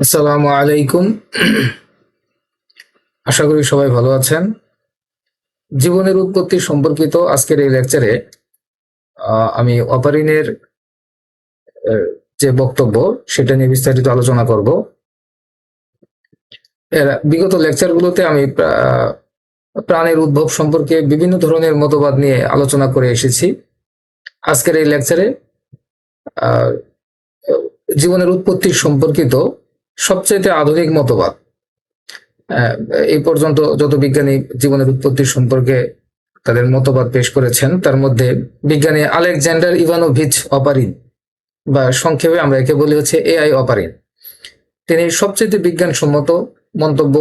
আসসালামু আলাইকুম। আশা করি সবাই ভালো আছেন। জীবনের উৎপত্তি সম্পর্কিত আজকের এই লেকচারে আমি অপারিনের যে বক্তব্য, সেটা নিয়ে বিস্তারিত আলোচনা করব। এর বিগত লেকচারগুলোতে আমি প্রা- প্রাণের উদ্ভব সম্পর্কে বিভিন্ন ধরনের মতবাদ নিয়ে আলোচনা করে এসেছি। আজকের এই লেকচারে জীবনের উৎপত্তি সম্পর্কিত সবচেয়ে আধুনিক মতবাদ। এই পর্যন্ত যত বিজ্ঞানী জীবনের উৎপত্তি সম্পর্কে তাদের মতবাদ পেশ করেছেন, তার মধ্যে বিজ্ঞানী আলেকজান্ডার ইভানোভিচ অপারিন বা সংক্ষেপে আমরা একে বলি হচ্ছে এআই অপারিন। তিনি সবচেয়ে বিজ্ঞানসম্মত মন্তব্য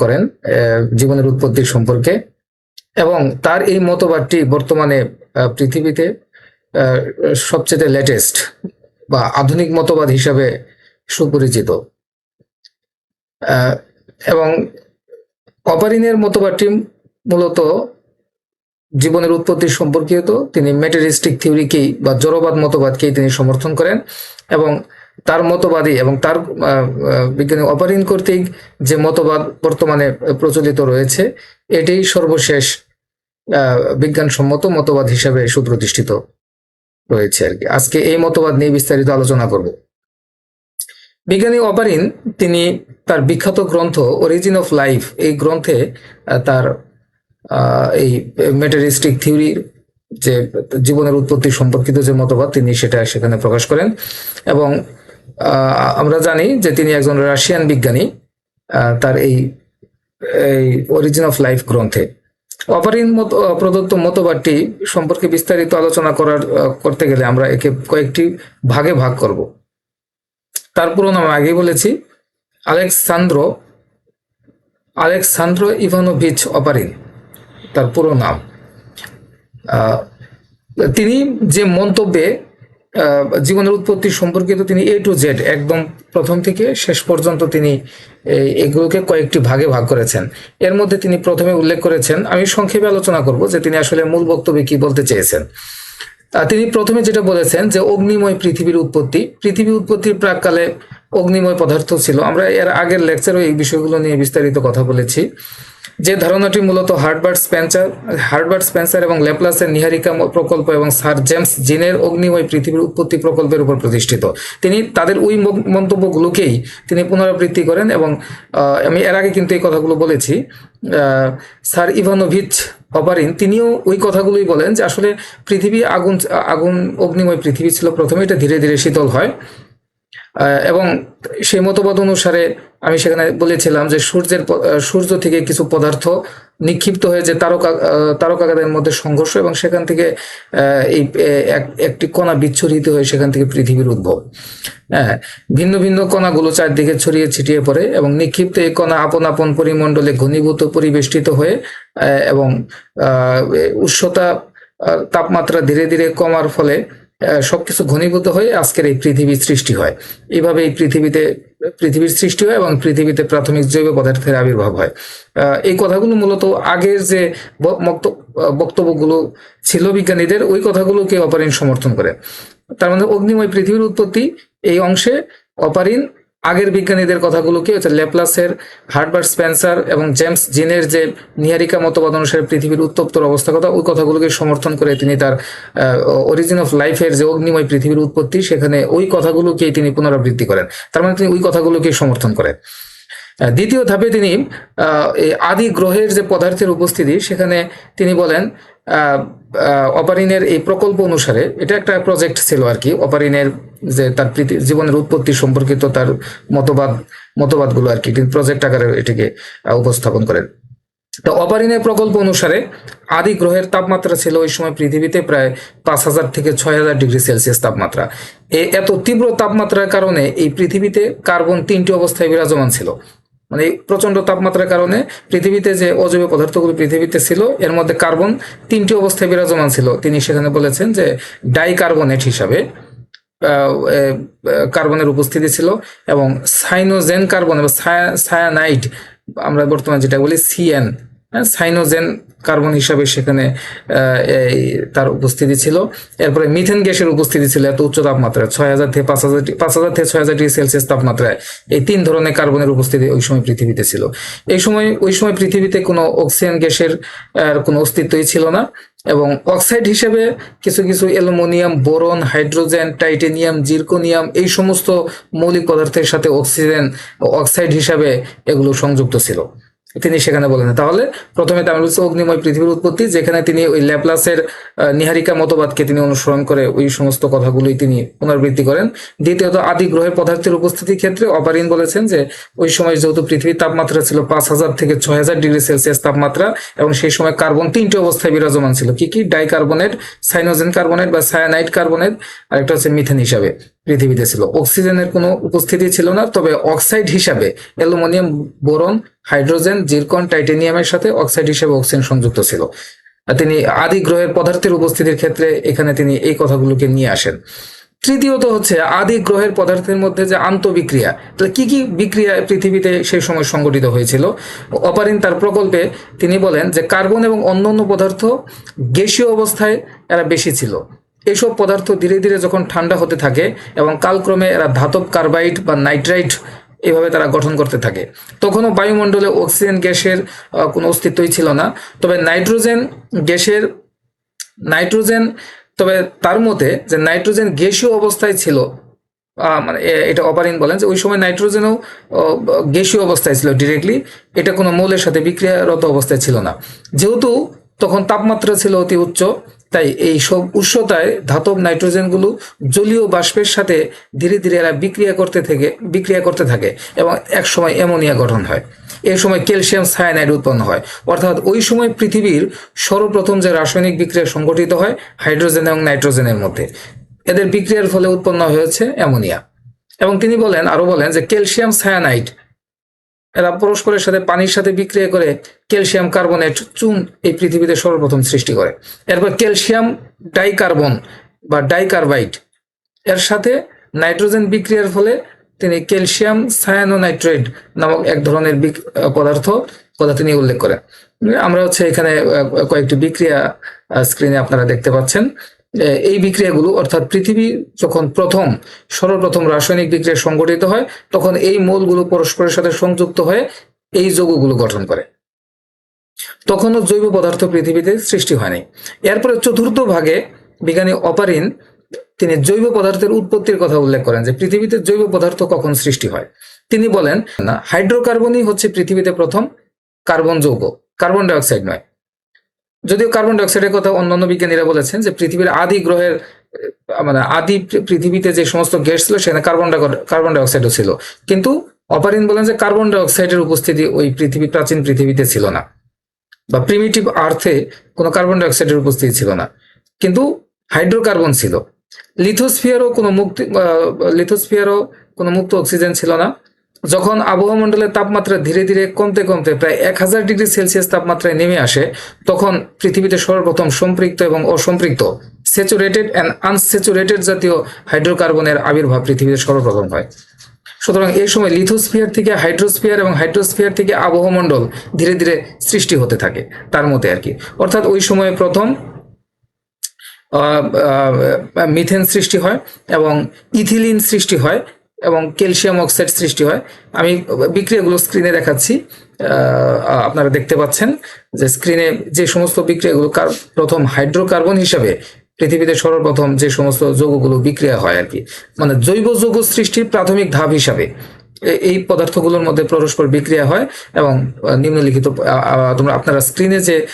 করেন জীবনের উৎপত্তি সম্পর্কে এবং তার এই মতবাদটি বর্তমানে পৃথিবীতে সবচেয়ে লেটেস্ট বা আধুনিক মতবাদ হিসাবে সুপরিচিত। এবং অপারিনের মতবাদটি মূলত জীবনের উৎপত্তি সম্পর্কিত তিনি মেটেরিস্টিক থিওরিকেই বা জড়বাদ মতবাদকেই তিনি সমর্থন করেন এবং তার মতবাদী এবং তার বিজ্ঞানী অপারিন কর্তৃক যে মতবাদ বর্তমানে প্রচলিত রয়েছে, এটাই সর্বশেষ বিজ্ঞানসম্মত মতবাদ হিসাবে সুপ্রতিষ্ঠিত রয়েছে আর কি। আজকে এই মতবাদ নিয়ে বিস্তারিত আলোচনা করব। বিজ্ঞানী অপারিন, তিনি তার বিখ্যাত গ্রন্থ অরিজিন অফ লাইফ এই গ্রন্থে তার এই মেটারিস্টিক থিওরির যে জীবনের উৎপত্তি সম্পর্কিত যে মতবাদ, তিনি সেটা সেখানে প্রকাশ করেন। এবং আমরা জানি যে তিনি একজন রাশিয়ান বিজ্ঞানী তার এই এই অরিজিন অফ লাইফ গ্রন্থে। অপারিন মত, প্রদত্ত মতবাদটি সম্পর্কে বিস্তারিত আলোচনা করার করতে গেলে আমরা একে কয়েকটি ভাগে ভাগ করব। তার পুরো নাম আগেই বলেছি। আলেক্সান্দ্র আলেক্সান্দ্র ইভানোভিচ অপারিন, তার পুরো নাম। তিনি যে মন্তব্যে জীবনের উৎপত্তি সম্পর্কিত তিনি এ টু জেড একদম প্রথম থেকে শেষ পর্যন্ত তিনি এগুলোকে কয়েকটি ভাগে ভাগ করেছেন। এর মধ্যে তিনি প্রথমে উল্লেখ করেছেন, আমি সংক্ষেপে আলোচনা করব যে তিনি আসলে মূল বক্তব্যে কি বলতে চেয়েছেন। তিনি প্রথমে যেটা বলেছেন যে অগ্নিময় পৃথিবীর উৎপত্তি। পৃথিবী উৎপত্তির প্রাককালে অগ্নিময় পদার্থ ছিল। আমরা এর আগের লেকচারও এই বিষয়গুলো নিয়ে বিস্তারিত কথা বলেছি। যে ধারণাটি মূলত হার্টবার্ট স্পেন্সার হার্টবার্ট স্পেন্সার এবং ল্যাপ্লাসের নিহারিকা প্রকল্প এবং স্যার জেমস জিনের অগ্নিময় পৃথিবীর উৎপত্তি প্রকল্পের উপর প্রতিষ্ঠিত। তিনি তাদের ওই মন্তব্যগুলোকেই তিনি পুনরাবৃত্তি করেন এবং আমি এর আগে কিন্তু এই কথাগুলো বলেছি স্যার ইভানোভিচ অপারিন, তিনিও ওই কথাগুলোই বলেন যে আসলে পৃথিবী আগুন আগুন, অগ্নিময় পৃথিবী ছিল প্রথমে, এটা ধীরে ধীরে শীতল হয়। এবং সেই মতবাদ অনুসারে আমি সেখানে বলেছিলাম যে সূর্যের সূর্য থেকে কিছু পদার্থ নিক্ষিপ্ত হয়ে যে তারকা তারকাগাদের মধ্যে সংঘর্ষ এবং সেখান থেকে এই এক- একটি কণা বিচ্ছুরিত হয়ে সেখান থেকে পৃথিবীর উদ্ভব। হ্যাঁ ভিন্ন ভিন্ন কণাগুলো চারদিকে ছড়িয়ে ছিটিয়ে পড়ে এবং নিক্ষিপ্ত এই কণা আপন আপন পরিমণ্ডলে ঘনীভূত পরিবেষ্টিত হয়ে এবং আহ, উষ্ণতা তাপমাত্রা ধীরে ধীরে কমার ফলে সবকিছু ঘনীভূত হয়ে আজকের এই পৃথিবীর সৃষ্টি হয়। এইভাবে এই পৃথিবীতে, পৃথিবীর সৃষ্টি হয় এবং পৃথিবীতে প্রাথমিক জৈব পদার্থের আবির্ভাব হয়। এই কথাগুলো মূলত আগের যে বক্তব্যগুলো ছিল বিজ্ঞানীদের, ওই কথাগুলোকে অপারিন সমর্থন করে। তার মধ্যে অগ্নিময় পৃথিবীর উৎপত্তি এই অংশে অপারিন আগের বিজ্ঞানীদের কথাগুলোকে হচ্ছে ল্যাপ্লাসের হার্টবার্ট স্পেন্সার এবং জেমস জিনের যে নিহারিকা মতবাদ অনুসারে পৃথিবীর উত্তপ্তর অবস্থা কথা, ওই কথাগুলোকে সমর্থন করে তিনি তার অরিজিন অফ লাইফের যে অগ্নিময় পৃথিবীর উৎপত্তি, সেখানে ওই কথাগুলোকেই তিনি পুনরাবৃত্তি করেন। তার মানে তিনি ওই কথাগুলোকেই সমর্থন করেন। দ্বিতীয় ধাপে তিনি আদি গ্রহের যে পদার্থের উপস্থিতি, সেখানে তিনি বলেন অপারিনের এই প্রকল্প অনুসারে, এটা একটা প্রজেক্ট ছিল আর কি, অপারিনের যে তার জীবনের উৎপত্তি সম্পর্কিত তার মতবাদ, মতবাদগুলো আর কি প্রজেক্ট আকারে এটিকে উপস্থাপন করেন। তো অপারিনের প্রকল্প অনুসারে আদি গ্রহের তাপমাত্রা ছিল ওই সময় পৃথিবীতে প্রায় পাঁচ হাজার থেকে ছয় হাজার ডিগ্রি সেলসিয়াস তাপমাত্রা। এ, এত তীব্র তাপমাত্রার কারণে এই পৃথিবীতে কার্বন তিনটি অবস্থায় বিরাজমান ছিল। মানে প্রচণ্ড তাপমাত্রার কারণে পৃথিবীতে যে অজৈব পদার্থগুলো পৃথিবীতে ছিল, এর মধ্যে কার্বন তিনটি অবস্থায় বিরাজমান ছিল। তিনি সেখানে বলেছেন যে ডাইকার্বনেট হিসাবে কার্বনের উপস্থিতি ছিল এবং সাইনোজেন কার্বন এবং সায়ানাইড আমরা বর্তমানে যেটা বলি সিএন। সাইনোজেন কার্বন হিসাবে সেখানে তার উপস্থিতি ছিল। এরপরে মিথেন গ্যাসের উপস্থিতি ছিল, এত উচ্চ তাপমাত্রায়, ছয় হাজার থেকে পাঁচ হাজার পাঁচ হাজার থেকে ছয় হাজার ডিগ্রি সেলসিয়াস তাপমাত্রায়। এই তিন ধরনের কার্বনের উপস্থিতি ওই সময় পৃথিবীতে ছিল। এই সময়, ওই সময় পৃথিবীতে কোনো অক্সিজেন গ্যাসের কোনো অস্তিত্বই ছিল না এবং অক্সাইড হিসেবে কিছু কিছু aluminium, boron, hydrogen, titanium, zirconium এই সমস্ত মৌলিক পদার্থের সাথে অক্সিজেন অক্সাইড হিসাবে এগুলো সংযুক্ত ছিল। তিনি সেখানে বলেন। তাহলে প্রথমে তামিল বলছে অগ্নিময় পৃথিবীর উৎপত্তি, যেখানে তিনি ওই ল্যাপ্লাসের নিহারিকা মতবাদকে তিনি অনুসরণ করে ওই সমস্ত কথাগুলোই তিনি পুনরাবৃত্তি করেন। দ্বিতীয়ত, আদি গ্রহের পদার্থের উপস্থিতির ক্ষেত্রে অপারিন বলেছেন যে, ওই সময় যেহেতু পৃথিবীর তাপমাত্রা ছিল পাঁচ হাজার থেকে ছয় হাজার ডিগ্রি সেলসিয়াস তাপমাত্রা, এবং সেই সময় কার্বন তিনটি অবস্থায় বিরাজমান ছিল। কি কি? ডাইকার্বনেট, সাইনোজেন কার্বনেট বা সায়ানাইট কার্বনেট আর একটা হচ্ছে মিথেন হিসাবে। পৃথিবীতে ছিল। অক্সিজেনের কোনো উপস্থিতি ছিল না, তবে অক্সাইড হিসাবে অ্যালুমিনিয়াম, বোরন, হাইড্রোজেন, জিরকন, টাইটেনিয়ামের সাথে অক্সাইড হিসেবে অক্সিজেন সংযুক্ত ছিল। তিনি আদি গ্রহের পদার্থের উপস্থিতির ক্ষেত্রে এখানে তিনি এই কথাগুলোকে নিয়ে আসেন। তৃতীয়ত হচ্ছে আদি গ্রহের পদার্থের মধ্যে যে আন্তঃবিক্রিয়া, তাহলে কি কি বিক্রিয়া পৃথিবীতে সেই সময় সংগঠিত হয়েছিল? অপারিন তার প্রকল্পে তিনি বলেন যে কার্বন এবং অন্যান্য পদার্থ গ্যাসীয় অবস্থায় এরা বেশি ছিল। এসব পদার্থ ধীরে ধীরে যখন ঠান্ডা হতে থাকে এবং কালক্রমে এরা ধাতব কার্বাইড বা নাইট্রাইট এভাবে তারা গঠন করতে থাকে, তখনও বায়ুমণ্ডলে অক্সিজেন গ্যাসের কোনো অস্তিত্বই ছিল না। তবে নাইট্রোজেন গ্যাসের, নাইট্রোজেন, তবে তার মতে যে নাইট্রোজেন গ্যাসীয় অবস্থায় ছিল মানে এটা অপারিন বলেন যে ওই সময় নাইট্রোজেনও গ্যাসীয় অবস্থায় ছিল ডিরেক্টলি এটা কোনো মৌলের সাথে বিক্রিয়ারত অবস্থায় ছিল না। যেহেতু তখন তাপমাত্রা ছিল অতি উচ্চ তাই এই সব উষ্ণতায় ধাতব নাইট্রোজেনগুলো জলীয় বাষ্পের সাথে ধীরে ধীরে এরা বিক্রিয়া করতে থেকে, বিক্রিয়া করতে থাকে এবং এক সময় অ্যামোনিয়া গঠন হয়। এই সময় ক্যালসিয়াম সায়ানাইড উৎপন্ন হয়। অর্থাৎ ওই সময় পৃথিবীর সর্বপ্রথম যে রাসায়নিক বিক্রিয়া সংঘটিত হয়, হাইড্রোজেন এবং নাইট্রোজেনের মধ্যে। এদের বিক্রিয়ার ফলে উৎপন্ন হয়েছে অ্যামোনিয়া। এবং তিনি বলেন আরও বলেন যে ক্যালসিয়াম সায়ানাইড এরা পরস্পরের সাথে পানির সাথে বিক্রিয়া করে ক্যালসিয়াম কার্বনেট চুন এই পৃথিবীতে সর্বপ্রথম সৃষ্টি করে। এরপর ক্যালসিয়াম ডাইকার্বন বা ডাইকার্বাইড, এর সাথে নাইট্রোজেন বিক্রিয়ার ফলে তিনি ক্যালসিয়াম সায়ানোনাইট্রেট নামক এক ধরনের পদার্থ, কথা তিনি উল্লেখ করেন। আমরা হচ্ছে এখানে কয়েকটি বিক্রিয়া স্ক্রিনে আপনারা দেখতে পাচ্ছেন। এই বিক্রিয়াগুলো, অর্থাৎ পৃথিবী যখন প্রথম, সর্বপ্রথম রাসায়নিক বিক্রিয়া সংগঠিত হয়, তখন এই মৌলগুলো পরস্পরের সাথে সংযুক্ত হয়ে এই যৌগগুলো গঠন করে। তখনও জৈব পদার্থ পৃথিবীতে সৃষ্টি হয়নি। এরপরে চতুর্থ ভাগে বিজ্ঞানী অপারিন তিনি জৈব পদার্থের উৎপত্তির কথা উল্লেখ করেন যে পৃথিবীতে জৈব পদার্থ কখন সৃষ্টি হয়। তিনি বলেন, না, হাইড্রোকার্বনই হচ্ছে পৃথিবীতে প্রথম কার্বন যৌগ, কার্বন ডাইঅক্সাইড নয়। যদিও কার্বন ডাইঅক্সাইডের কথা অন্যান্য বিজ্ঞানীরা বলেছেন যে পৃথিবীর আদি গ্রহের মানে আদি পৃথিবীতে যে সমস্ত গ্যাস ছিল, সেখানে কার্বন কার্বন ডাইঅক্সাইডও ছিল। কিন্তু অপারিন বলেন যে কার্বন ডাইঅক্সাইডের উপস্থিতি ওই পৃথিবী, প্রাচীন পৃথিবীতে ছিল না। বা প্রিমিটিভ আর্থে কোনো কার্বন ডাইঅক্সাইডের উপস্থিতি ছিল না। কিন্তু হাইড্রোকার্বন ছিল। লিথোস্ফিয়ারও কোনো মুক্তি লিথোস্ফিয়ারও কোনো মুক্ত অক্সিজেন ছিল না। যখন আবহাওয়া মণ্ডলের তাপমাত্রা ধীরে ধীরে কমতে কমতে প্রায় এক হাজার ডিগ্রি সেলসিয়াস তাপমাত্রায় নেমে আসে, তখন পৃথিবীতে সর্বপ্রথম সম্পৃক্ত এবং অসম্পৃক্ত স্যাচুরেটেড অ্যান্ড আনস্যাচুরেটেড জাতীয় হাইড্রোকার্বনের আবির্ভাব পৃথিবীতে সর্বপ্রথম হয়। সুতরাং এই সময় লিথোস্ফিয়ার থেকে হাইড্রোস্ফিয়ার এবং হাইড্রোস্ফিয়ার থেকে আবহাওয়া মণ্ডল ধীরে ধীরে সৃষ্টি হতে থাকে, তার মতে আর কি। অর্থাৎ ওই সময়ে প্রথম মিথেন সৃষ্টি হয় এবং ইথিলিন সৃষ্টি হয় এবং ক্যালসিয়াম অক্সাইড সৃষ্টি হয়। আমি বিক্রিয়াগুলো স্ক্রিনে দেখাচ্ছি। আপনারা দেখতে পাচ্ছেন যে স্ক্রিনে যে সমস্ত বিক্রিয়াগুলো কার- প্রথম হাইড্রোকার্বন হিসাবে পৃথিবীতে সর্বপ্রথম যে সমস্ত যৌগগুলো বিক্রিয়া হয় আর কি মানে জৈব যৌগ সৃষ্টির প্রাথমিক ধাপ হিসাবে এই পদার্থগুলোর মধ্যে পরস্পর বিক্রিয়া হয় এবং নিম্নলিখিত তোমরা আপনারা স্ক্রিনে যে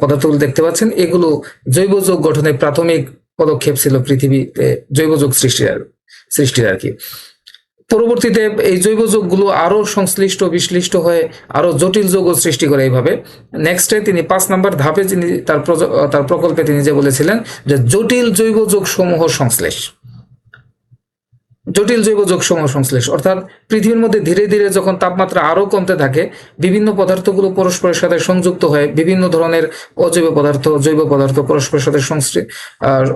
পদার্থগুলো দেখতে পাচ্ছেন, এগুলো জৈব যৌগ গঠনের প্রাথমিক পদক্ষেপ ছিল পৃথিবীতে জৈব যৌগ সৃষ্টির সৃষ্টির আর কি। পরবর্তীতে এই জৈব যৌগগুলো আরও সংশ্লিষ্ট বিশ্লিষ্ট হয়ে আরও জটিল যৌগ সৃষ্টি করে এইভাবে। নেক্সটে তিনি পাঁচ নাম্বার ধাপে তিনি তার তার প্রকল্পে তিনি যে বলেছিলেন যে জটিল জৈব যোগ সমূহ সংশ্লেষ। জটিল জৈব যোগ সমূহ সংশ্লেষ। অর্থাৎ পৃথিবীর মধ্যে ধীরে ধীরে যখন তাপমাত্রা আরও কমতে থাকে, বিভিন্ন পদার্থগুলো পরস্পরের সাথে সংযুক্ত হয়ে বিভিন্ন ধরনের অজৈব পদার্থ, জৈব পদার্থ পরস্পরের সাথে সংশ্লি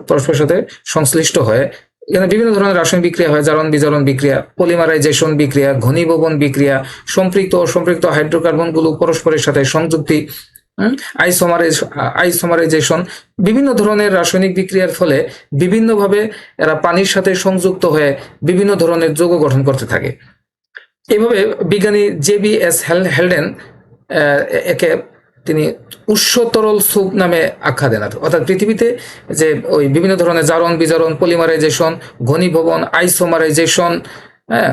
পরস্পরের সাথে সংশ্লিষ্ট হয়ে এখানে বিভিন্ন ধরনের রাসায়নিক বিক্রিয়া হয় জারণ বিজারণ বিক্রিয়া পলিমারাইজেশন বিক্রিয়া ঘনীভবন বিক্রিয়া সম্পৃক্ত অসম্পৃক্ত হাইড্রোকার্বনগুলো পরস্পরের সাথে সংযুক্তি আইসোমারাইজ আইসোমারাইজেশন বিভিন্ন ধরনের রাসায়নিক বিক্রিয়ার ফলে বিভিন্নভাবে এরা পানির সাথে সংযুক্ত হয়ে বিভিন্ন ধরনের যৌগ গঠন করতে থাকে। এইভাবে বিজ্ঞানী জে বি এস হেলডেন আহ, একে তিনি উৎস তরল স্যুপ নামে আখ্যা দেন অর্থাৎ পৃথিবীতে যে ওই বিভিন্ন ধরনের জারণ, বিজারণ, পলিমারাইজেশন, ঘনীভবন, আইসোমারাইজেশন হ্যাঁ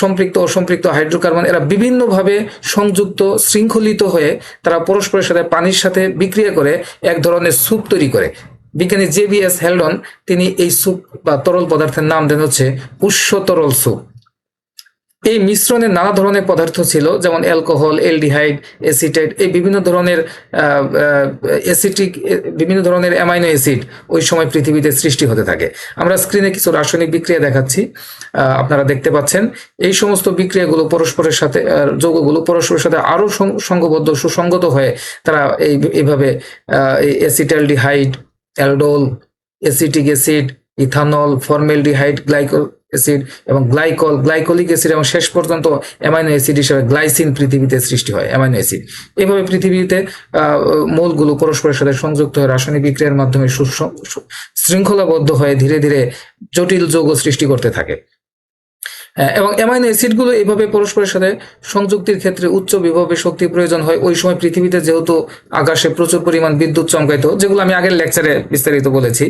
সম্পৃক্ত, অসম্পৃক্ত হাইড্রোকার্বন, এরা বিভিন্নভাবে সংযুক্ত, শৃঙ্খলিত হয়ে তারা পরস্পরের সাথে পানির সাথে বিক্রিয়া করে এক ধরনের স্যুপ তৈরি করে। বিজ্ঞানী জে বি এস হেলডন তিনি এই স্যুপ বা তরল পদার্থের নাম দেন হচ্ছে উৎস তরল স্যুপ। এই মিশ্রণে নানা ধরনের পদার্থ ছিল, যেমন অ্যালকোহল এলডিহাইড এসিটেট এই বিভিন্ন ধরনের অ্যাসিটিক বিভিন্ন ধরনের অ্যামাইনো অ্যাসিড ওই সময় পৃথিবীতে সৃষ্টি হতে থাকে। আমরা স্ক্রিনে কিছু রাসায়নিক বিক্রিয়া দেখাচ্ছি আপনারা দেখতে পাচ্ছেন। এই সমস্ত বিক্রিয়াগুলো পরস্পরের সাথে যৌগগুলো পরস্পরের সাথে আরও সংঘবদ্ধ সুসংগত হয়ে তারা এই এইভাবে acetaldehyde aldol acetic acid ethanol formaldehyde glycol acid এবং গ্লাইকল, গ্লাইকোলিক অ্যাসিড এবং শেষ পর্যন্ত অ্যামাইনো অ্যাসিড হিসেবে গ্লাইসিন পৃথিবীতে সৃষ্টি হয়, অ্যামাইনো অ্যাসিড। এভাবে পৃথিবীতে মৌলগুলো পরস্পরের সাথে সংযুক্ত হয়ে রাসায়নিক বিক্রিয়ার মাধ্যমে শৃঙ্খলাবদ্ধ হয়ে ধীরে ধীরে জটিল যৌগ সৃষ্টি করতে থাকে। এবং অ্যামাইনো অ্যাসিডগুলো এইভাবে পরস্পরের সাথে সংযুক্তির ক্ষেত্রে উচ্চ বিভবে শক্তি প্রয়োজন হয়। ওই সময় পৃথিবীতে যেহেতু আকাশে প্রচুর পরিমাণ বিদ্যুৎ চমকাইতো, যেগুলো আমি আগের লেকচারে বিস্তারিত বলেছি।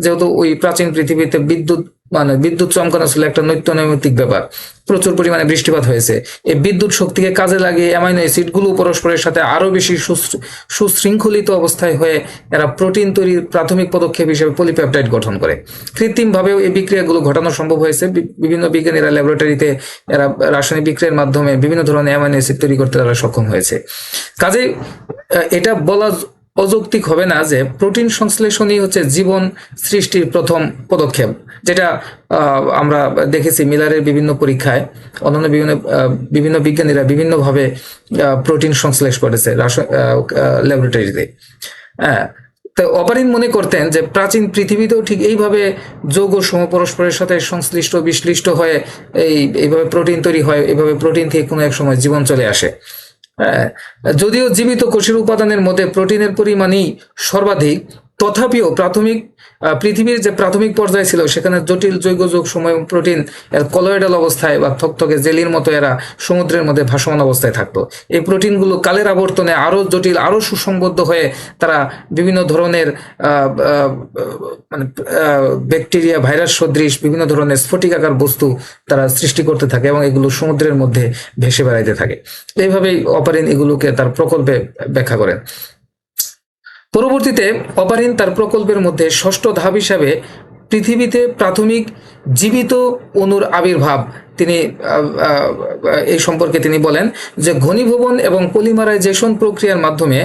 যেহেতু ওই প্রাচীন পৃথিবীতে বিদ্যুৎ মানে বিদ্যুৎ চমকানো ছিল একটা নৈত্য নৈমিত্তিক ব্যাপার প্রচুর পরিমাণে বৃষ্টিপাত হয়েছে। এই বিদ্যুৎ শক্তিকে কাজে লাগিয়ে অ্যামাইনো অ্যাসিডগুলো পরস্পরের সাথে আরও বেশি সুশৃ- সুশৃঙ্খলিত অবস্থায় হয়ে এরা প্রোটিন তৈরির প্রাথমিক পদক্ষেপ হিসেবে পলিপেপটাইড গঠন করে। কৃত্রিমভাবেও এই বিক্রিয়াগুলো ঘটানো সম্ভব হয়েছে। বিভিন্ন বিজ্ঞানীরা ল্যাবরেটরিতে এরা রাসায়নিক বিক্রিয়ার মাধ্যমে বিভিন্ন ধরনের অ্যামাইনো অ্যাসিড তৈরি করতে তারা সক্ষম হয়েছে। আহ, এটা বলা অযৌক্তিক হবে না যে প্রোটিন সংশ্লেষণই হচ্ছে জীবন সৃষ্টির প্রথম পদক্ষেপ, যেটা আমরা দেখেছি মিলারের বিভিন্ন পরীক্ষায়, অন্যান্য বিভিন্ন বিভিন্ন বিজ্ঞানীরা বিভিন্নভাবে প্রোটিন সংশ্লেষ করেছে ল্যাবরেটরিতে। হ্যাঁ তো অপারিন মনে করতেন যে প্রাচীন পৃথিবীতেও ঠিক এইভাবে যৌগ সম পরস্পরের সাথে সংশ্লিষ্ট, বিশ্লিষ্ট হয়ে এই, এইভাবে প্রোটিন তৈরি হয়, এইভাবে প্রোটিন থেকে কোনো এক সময় জীবন চলে আসে। যদিও জীবিত কোষের উপাদানের মধ্যে প্রোটিনের পরিমাণই সর্বাধিক তথাপিও প্রাথমিক পৃথিবীর যে প্রাথমিক পর্যায়ে ছিল, সেখানে জটিল জৈব যোগ সময় প্রোটিন এর কলয়েডাল অবস্থায় বা থকথকে জেলির মতো এরা সমুদ্রের মধ্যে ভাসমান অবস্থায় থাকতো। এই প্রোটিনগুলো কালের আবর্তনে আরও জটিল, আরও সুসংবদ্ধ হয়ে তারা বিভিন্ন ধরনের মানে ব্যাকটেরিয়া ভাইরাস সদৃশ, বিভিন্ন ধরনের স্ফটিকাকার বস্তু তারা সৃষ্টি করতে থাকে এবং এগুলো সমুদ্রের মধ্যে ভেসে বেড়াইতে থাকে। এইভাবেই অপারিন এগুলোকে তার প্রকল্পে ব্যাখ্যা করেন। পরবর্তীতে অপারিন তার প্রকল্পের মধ্যে ষষ্ঠ ধাপ হিসাবে পৃথিবীতে প্রাথমিক জীবিত অণুর আবির্ভাব তিনি এই সম্পর্কে তিনি বলেন যে ঘনীভবন এবং পলিমারাইজেশন প্রক্রিয়ার মাধ্যমে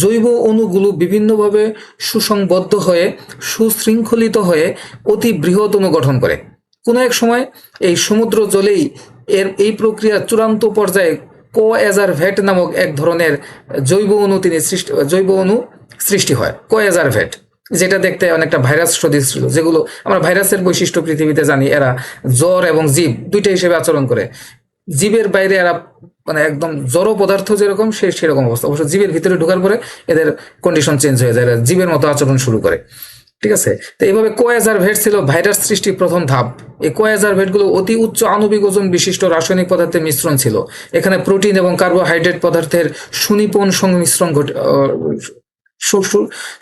জৈব অণুগুলো বিভিন্নভাবে সুসংবদ্ধ হয়ে, সুশৃঙ্খলিত হয়ে অতি বৃহৎ অণু গঠন করে। কোনো এক সময় এই সমুদ্র জলেই এর, এই প্রক্রিয়া চূড়ান্ত পর্যায়ে কো এজার ভেট নামক এক ধরনের জৈব অণু তিনি সৃষ্টি, জৈব অণু সৃষ্টি হয়। Coacervate. যেটা দেখতে অনেকটা ভাইরাস সদৃশ ছিল। যেগুলো আমরা ভাইরাসের বৈশিষ্ট্য পৃথিবীতে জানি, এরা জ্বর এবং জীব দুইটা হিসেবে আচরণ করে। জীবের বাইরে এরা মানে একদম জড় পদার্থ যেরকম, সে সেরকম অবস্থা। অবশ্য জীবের ভিতরে ঢোকার পরে এদের কন্ডিশন চেঞ্জ হয়ে যায়। জীবের মতো আচরণ শুরু করে। ঠিক আছে? তো এইভাবে কোয়াজার ভেট ছিল ভাইরাস সৃষ্টির প্রথম ধাপ। এই কোয়াজার ভেটগুলো অতি উচ্চ আণবিক ওজন বিশিষ্ট রাসায়নিক পদার্থের মিশ্রণ ছিল। এখানে প্রোটিন এবং কার্বোহাইড্রেট পদার্থের সুনিপুণ সংমিশ্রণ ঘটে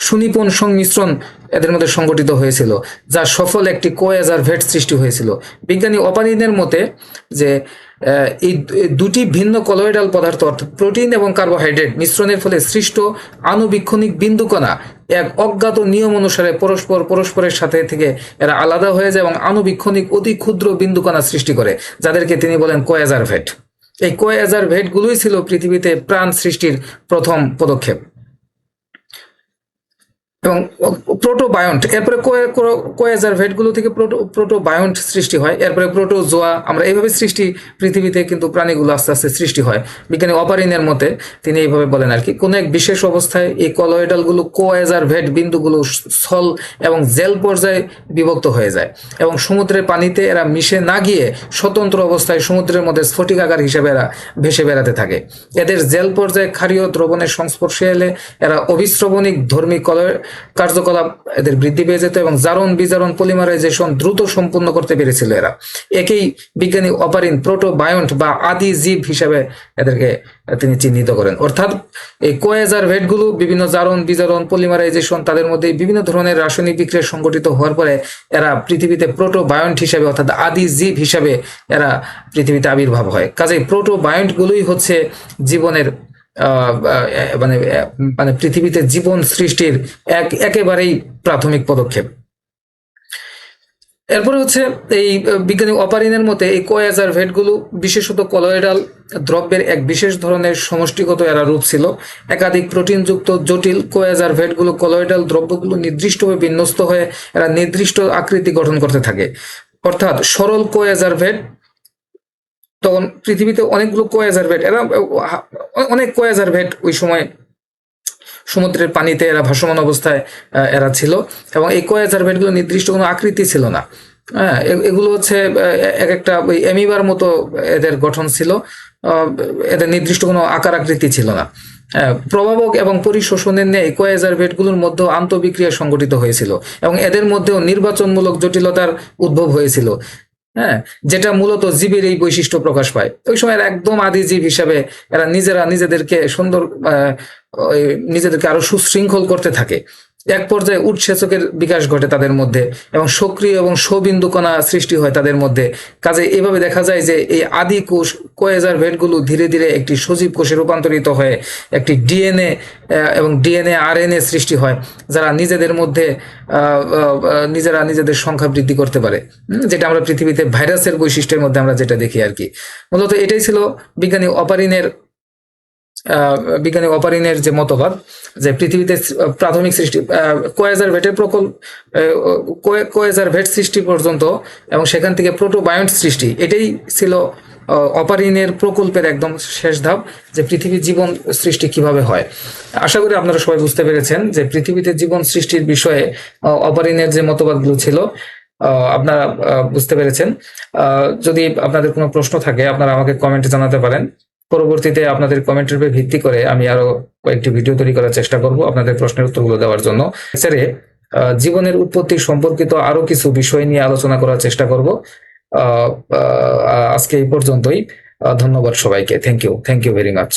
সুনিপুণ সংমিশ্রণ এদের মধ্যে সংগঠিত হয়েছিল, যা সফল একটি কোয়াজার ভেট সৃষ্টি হয়েছিল। বিজ্ঞানী অপারিনের মতে যে এই দুটি ভিন্ন কলোয়েডাল পদার্থ, অর্থাৎ প্রোটিন এবং কার্বোহাইড্রেট, মিশ্রণের ফলে সৃষ্ট আণুবীক্ষণিক বিন্দুকণা এক অজ্ঞাত নিয়ম অনুসারে পরস্পর পরস্পরের সাথে থেকে এরা আলাদা হয়ে যায় এবং আণুবীক্ষণিক অতি ক্ষুদ্র বিন্দুকণা সৃষ্টি করে, যাদেরকে তিনি বলেন কোয়াজার ভেট। এই কোয়াজার ভেটগুলোই ছিল পৃথিবীতে প্রাণ সৃষ্টির প্রথম পদক্ষেপ। এবং প্রোটোবায়ন্ট, এরপরে কোয়েজার ভেটগুলো থেকে প্রোটো, প্রোটোবায়ন্ট সৃষ্টি হয়, এরপরে প্রোটোজোয়া, আমরা এইভাবে সৃষ্টি পৃথিবীতে কিন্তু প্রাণীগুলো আস্তে আস্তে সৃষ্টি হয়। বিজ্ঞানী অপারিনের মতে তিনি এইভাবে বলেন আর কি, কোনো এক বিশেষ অবস্থায় এই কলয়েডালগুলো কোয়েজার ভেট বিন্দুগুলো স্থল এবং জেল পর্যায়ে বিভক্ত হয়ে যায় এবং সমুদ্রের পানিতে এরা মিশে না গিয়ে স্বতন্ত্র অবস্থায় সমুদ্রের মধ্যে স্ফটিক আকার হিসেবে এরা ভেসে বেড়াতে থাকে। এদের জেল পর্যায়ে ক্ষারীয় দ্রবণের সংস্পর্শে এলে এরা অবিশ্রবণিক ধর্মী কলয় কার্যকলাপ এদের বৃদ্ধি পেয়ে যেত এবং জারণ বিজারণ পলিমারাইজেশন দ্রুত সম্পূর্ণ করতে পেরেছিল এরা। একেই বিজ্ঞানী অপারিন প্রোটোবায়ন্ট বা আদি জীব হিসাবে এদেরকে তিনি চিহ্নিত করেন। অর্থাৎ এই কোয়েজার ভেটগুলো বিভিন্ন জারণ বিজারণ পলিমারাইজেশন তাদের মধ্যে বিভিন্ন ধরনের রাসায়নিক বিক্রিয়া সংগঠিত হওয়ার পরে এরা পৃথিবীতে প্রোটোবায়ন্ট হিসাবে অর্থাৎ আদি জীব হিসাবে এরা পৃথিবীতে আবির্ভাব হয়। কাজেই প্রোটোবায়ন্টগুলোই হচ্ছে জীবনের মানে মানে পৃথিবীতে জীবন সৃষ্টির এক, একেবারেই প্রাথমিক পদক্ষেপ। এরপরে হচ্ছে এই বিজ্ঞানী অপারিনের মতে এই কোয়াজার ভেটগুলো, বিশেষত কলয়েডাল দ্রব্যের এক বিশেষ ধরনের সমষ্টিগত এরা রূপ ছিল। একাধিক প্রোটিনযুক্ত জটিল কোয়াজার ভেটগুলো কলয়েডাল দ্রব্যগুলো নির্দিষ্টভাবে বিন্যস্ত হয়ে এরা নির্দিষ্ট আকৃতি গঠন করতে থাকে। অর্থাৎ সরল কোয়াজার ভেট তখন পৃথিবীতে অনেকগুলো কোয়াজার ভেট এরা অনেক কোয়াজার ভেট ওই সময় সমুদ্রের পানিতে এরা ভাসমান অবস্থায় এরা ছিল। এবং এই কোয়াজার ভেটগুলো নির্দিষ্ট কোনো আকৃতি ছিল না। হ্যাঁ এগুলো হচ্ছে এক একটা ওই এমিবার মতো এদের গঠন ছিল। এদের নির্দিষ্ট কোনো আকার আকৃতি ছিল না। হ্যাঁ, প্রভাবক এবং পরিশোষণের ন্যায় কোয়াজার ভেটগুলোর মধ্যেও আন্তঃবিক্রিয়া সংগঠিত হয়েছিল এবং এদের মধ্যেও নির্বাচনমূলক জটিলতার উদ্ভব হয়েছিল। হ্যাঁ যেটা মূলত জীবের এই বৈশিষ্ট্য প্রকাশ পায়। ওই সময়ের একদম আদি জীব হিসাবে এরা নিজেরা নিজেদেরকে সুন্দর নিজেদেরকে আরও সুশৃঙ্খল করতে থাকে। এক পর্যায়ে উৎসেচকের বিকাশ ঘটে তাদের মধ্যে এবং সক্রিয় এবং সবিন্দু কণা সৃষ্টি হয় তাদের মধ্যে। কাজে এভাবে দেখা যায় যে এই আদি কোষ কোয়েজার ভেটগুলো ধীরে ধীরে একটি সজীব কোষে রূপান্তরিত হয়ে একটি ডিএনএ এবং ডিএনএ, আরএনএ সৃষ্টি হয়, যারা নিজেদের মধ্যে নিজেরা নিজেদের সংখ্যা বৃদ্ধি করতে পারে। যেটা আমরা পৃথিবীতে ভাইরাসের বৈশিষ্ট্যের মধ্যে আমরা যেটা দেখি আর কি। মূলত এটাই ছিল বিজ্ঞানী অপারিনের বিজ্ঞানী অপারিনের যে মতবাদ, যে পৃথিবীতে প্রাথমিক সৃষ্টি কোয়েজার ভেটের প্রকল্প কোয়েজার ভেট সৃষ্টি পর্যন্ত এবং সেখান থেকে প্রোটোবায়ন্ট সৃষ্টি, এটাই ছিল অপারিনের প্রকল্পের একদম শেষ ধাপ, যে পৃথিবীর জীবন সৃষ্টি কীভাবে হয়। আশা করি আপনারা সবাই বুঝতে পেরেছেন যে পৃথিবীতে জীবন সৃষ্টির বিষয়ে অপারিনের যে মতবাদগুলো ছিল আপনারা বুঝতে পেরেছেন। যদি আপনাদের কোনো প্রশ্ন থাকে, আপনারা আমাকে কমেন্টে জানাতে পারেন। পরবর্তীতে আপনাদের কমেন্টের উপর ভিত্তি করে আমি আরও কয়েকটি ভিডিও তৈরি করার চেষ্টা করব আপনাদের প্রশ্নের উত্তরগুলো দেওয়ার জন্য। স্যারে জীবনের উৎপত্তি সম্পর্কিত আরও কিছু বিষয় নিয়ে আলোচনা করার চেষ্টা করব। আজকে এই পর্যন্তই। ধন্যবাদ সবাইকে। Thank you thank you very much